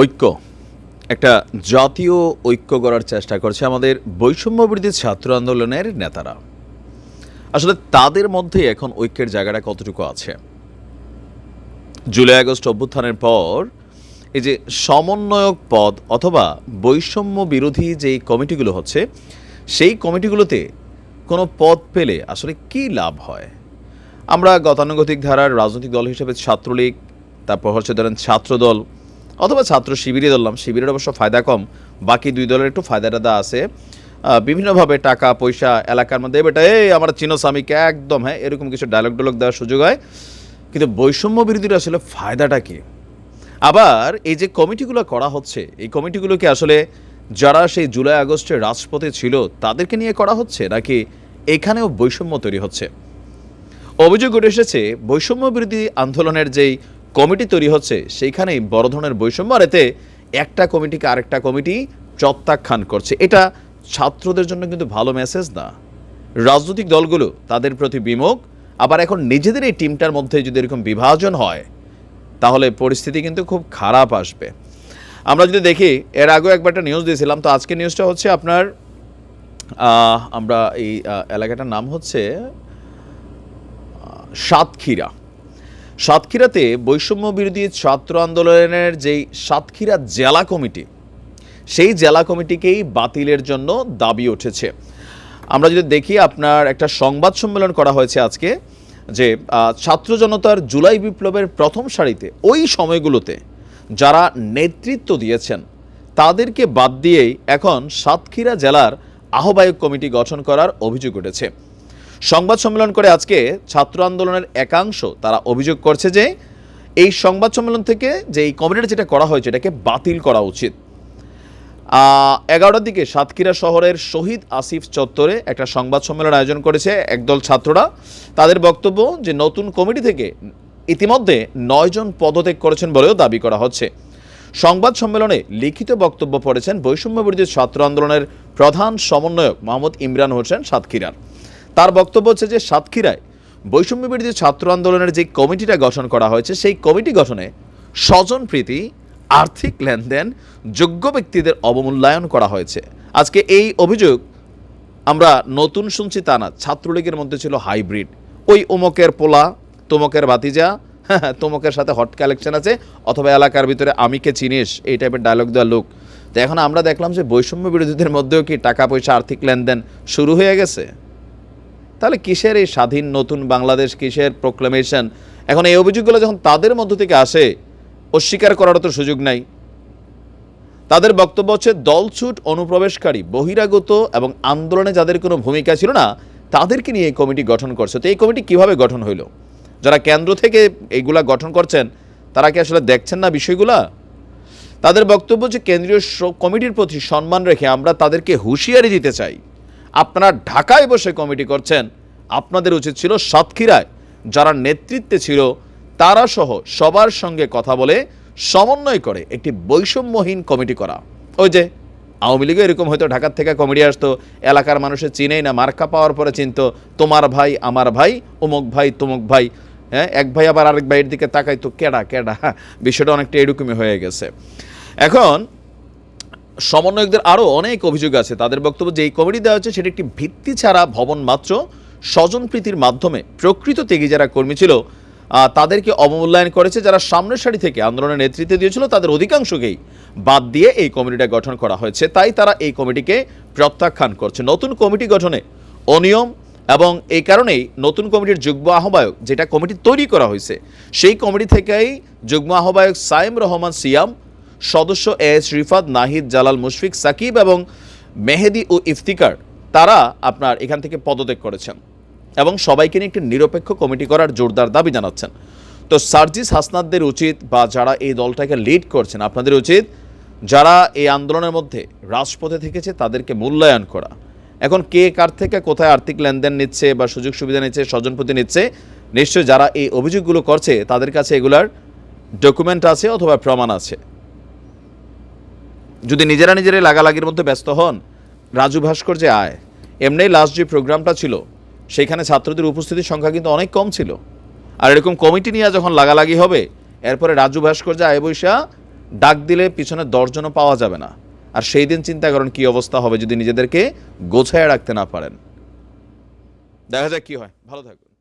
ঐক্য। একটা জাতীয় ঐক্য গড়ার চেষ্টা করছে আমাদের বৈষম্যবৃদ্ধি ছাত্র আন্দোলনের নেতারা। আসলে তাদের মধ্যে এখন ঐক্যের জায়গাটা কতটুকু আছে? জুলাই আগস্ট অভ্যুত্থানের পর এই যে সমন্বয়ক পদ অথবা বৈষম্য বিরোধী যেই কমিটিগুলো হচ্ছে, সেই কমিটিগুলোতে কোনো পদ পেলে আসলে কি লাভ হয়? আমরা গতানুগতিক ধারার রাজনৈতিক দল হিসেবে ছাত্রলীগ, তারপর হচ্ছে ধরেন ছাত্রদল অথবা ছাত্র শিবিরে ধরলাম, শিবিরের অবশ্য ফায়দা কম, বাকি দুই দলের একটু ফায়দা টাদা আছে। বিভিন্নভাবে টাকা, পয়সা, এলাকার মধ্যে বেটা এই আমার চিনো স্বামীকে একদম হ্যাঁ এরকম কিছু ডায়লগ ডায়লগ দেওয়ার সুযোগ হয়। কিন্তু বৈষম্য বিরোধীর আসলে ফায়দাটা কি? আবার এই যে কমিটিগুলো করা হচ্ছে, এই কমিটিগুলোকে আসলে যারা সেই জুলাই আগস্টে রাজপথে ছিল, তাদেরকে নিয়ে করা হচ্ছে, নাকি এখানেও বৈষম্য তৈরি হচ্ছে? অভিযোগ উঠে এসেছে, বৈষম্য বিরোধী আন্দোলনের যেই কমিটি তৈরি হচ্ছে, সেইখানেই বড় ধরনের বৈষম্য। আর এতে একটা কমিটিকে আরেকটা কমিটি প্রত্যাখ্যান করছে। এটা ছাত্রদের জন্য কিন্তু ভালো মেসেজ না। রাজনৈতিক দলগুলো তাদের প্রতি বিমুখ। আবার এখন নিজেদের এই টিমটার মধ্যে যদি এরকম বিভাজন হয়, তাহলে পরিস্থিতি কিন্তু খুব খারাপ আসবে। আমরা যদি দেখি, এর আগেও একবার একটা নিউজ দিয়েছিলাম, তো আজকে নিউজটা হচ্ছে আপনার আমরা এই এলাকাটার নাম হচ্ছে সাতক্ষীরা। সাতক্ষীরাতে বৈষম্য বিরোধী ছাত্র আন্দোলনের যেই সাতক্ষীরা জেলা কমিটি, সেই জেলা কমিটিকেই বাতিলের জন্য দাবি উঠেছে। আমরা যদি দেখি আপনার একটা সংবাদ সম্মেলন করা হয়েছে আজকে যে ছাত্র জনতার জুলাই বিপ্লবের প্রথম সারিতে ওই সময়গুলোতে যারা নেতৃত্ব দিয়েছেন, তাদেরকে বাদ দিয়েই এখন সাতক্ষীরা জেলার আহ্বায়ক কমিটি গঠন করার অভিযোগ উঠেছে। সংবাদ সম্মেলন করে আজকে ছাত্র আন্দোলনের একাংশ তারা অভিযোগ করছে যে এই সংবাদ সম্মেলন থেকে যে এই কমিটিটা যেটা করা হয়েছে এটাকে বাতিল করা উচিত। এগারোটার দিকে সাতক্ষীরা শহরের শহীদ আসিফ চত্বরে একটা সংবাদ সম্মেলন আয়োজন করেছে একদল ছাত্ররা। তাদের বক্তব্য যে নতুন কমিটি থেকে ইতিমধ্যে নয়জন পদত্যাগ করেছেন বলেও দাবি করা হচ্ছে। সংবাদ সম্মেলনে লিখিত বক্তব্য পড়েছেন বৈষম্য বিরোধী ছাত্র আন্দোলনের প্রধান সমন্বয়ক মোহাম্মদ ইমরান হোসেন সাতক্ষীরার। তার বক্তব্য হচ্ছে যে সাতক্ষীরায় বৈষম্য বিরোধী ছাত্র আন্দোলনের যে কমিটিটা গঠন করা হয়েছে, সেই কমিটি গঠনে স্বজনপ্রীতি আর্থিক লেনদেন, যোগ্য ব্যক্তিদের অবমূল্যায়ন করা হয়েছে। আজকে এই অভিযোগ আমরা নতুন শুনছি তা না। ছাত্রলীগের মধ্যে ছিল হাইব্রিড। ওই অমুকের পোলা, তমকের বাতিজা হ্যাঁ তমকের সাথে হট কালেকশন আছে, অথবা এলাকার ভিতরে আমিকে চিনিস, এই টাইপের ডায়লগ দেওয়ার লোক। তো এখন আমরা দেখলাম যে বৈষম্য বিরোধীদের মধ্যেও কি টাকা পয়সা, আর্থিক লেনদেন শুরু হয়ে গেছে? তাহলে কিসের এই স্বাধীন নতুন বাংলাদেশ, কিসের প্রোক্লামেশন এখন এই অভিযোগগুলো যখন তাদের মধ্য থেকে আসে, অস্বীকার করারও তো সুযোগ নাই। তাদের বক্তব্য হচ্ছে, দলছুট, অনুপ্রবেশকারী, বহিরাগত এবং আন্দোলনে যাদের কোনো ভূমিকা ছিল না, তাদেরকে নিয়ে এই কমিটি গঠন করছে। তো এই কমিটি কীভাবে গঠন হইল? যারা কেন্দ্র থেকে এইগুলা গঠন করছেন, তারা কি আসলে দেখছেন না বিষয়গুলা? তাদের বক্তব্য যে কেন্দ্রীয় কমিটির প্রতি সম্মান রেখে আমরা তাদেরকে হুঁশিয়ারি দিতে চাই। আপনারা ঢাকায় বসে কমিটি করছেন। আপনাদের উচিত ছিল সাতক্ষীরায় যারা নেতৃত্বে ছিল, তারা সহ সবার সঙ্গে কথা বলে সমন্বয় করে একটি বৈষম্যহীন কমিটি করা। ওই যে, আওয়ামী লীগও এরকম হয়তো ঢাকার থেকে কমেডি আসতো, এলাকার মানুষের চিনেই না, মার্কা পাওয়ার পরে চিনত, তোমার ভাই, আমার ভাই অমুক ভাই, তমুক ভাই হ্যাঁ এক ভাই আবার আরেক ভাইয়ের দিকে তাকাই তো কেডা কেডা বিষয়টা অনেকটা এরকমই হয়ে গেছে। এখন সমন্বয়কদের আরও অনেক অভিযোগ আছে। তাদের বক্তব্য যে এই কমিটি দেওয়া হচ্ছে সেটি একটি ভিত্তি ছাড়া ভবন মাত্র। স্বজনপ্রীতির মাধ্যমে প্রকৃত ত্যাগী যারা কর্মী ছিল তাদেরকে অবমূল্যায়ন করেছে। যারা সামনের সারি থেকে আন্দোলনের নেতৃত্ব দিয়েছিল, তাদের অধিকাংশকেই বাদ দিয়ে এই কমিটিটা গঠন করা হয়েছে। তাই তারা এই কমিটিকে প্রত্যাখ্যান করছে। নতুন কমিটি গঠনে অনিয়ম এবং এই কারণেই নতুন কমিটির যুগ্ম আহ্বায়ক, যেটা কমিটি তৈরি করা হয়েছে, সেই কমিটি থেকেই যুগ্ম আহ্বায়ক সাইম রহমান সিয়াম সদস্য এস রিফাত, নাহিদ, জালাল মুশফিক, সাকিব এবং মেহেদি ও ইফতিকার, তারা আপনার এখান থেকে পদত্যাগ করেছেন এবং সবাইকে নিয়ে একটি নিরপেক্ষ কমিটি করার জোরদার দাবি জানাচ্ছেন। তো সার্জিস হাসনাদদের উচিত বা যারা এই দলটাকে লিড করছেন, আপনাদের উচিত যারা এই আন্দোলনের মধ্যে রাজপথে থেকেছে, তাদেরকে মূল্যায়ন করা। এখন কে কার থেকে কোথায় আর্থিক লেনদেন নিচ্ছে বা সুযোগ সুবিধা নিচ্ছে স্বজনপ্রতি নিচ্ছে, নিশ্চয়ই যারা এই অভিযোগগুলো করছে, তাদের কাছে এগুলার ডকুমেন্ট আছে অথবা প্রমাণ আছে। যদি নিজেরা নিজেরাই লাগালাগির মধ্যে ব্যস্ত হন, রাজু ভাস্কর যে আয়। এমনি লাস্ট যে প্রোগ্রামটা ছিল, সেখানে ছাত্রদের উপস্থিতির সংখ্যা কিন্তু অনেক কম ছিল। আর এরকম কমিটি নিয়ে যখন লাগালাগি হবে, এরপরে রাজু ভাস্কর যে আয় বৈশা ডাক দিলে পিছনে দশজনও পাওয়া যাবে না। আর সেই দিন চিন্তা করেন কি অবস্থা হবে যদি নিজেদেরকে গোছায় রাখতে না পারেন। দেখা যাক কি হয়। ভালো থাকুন।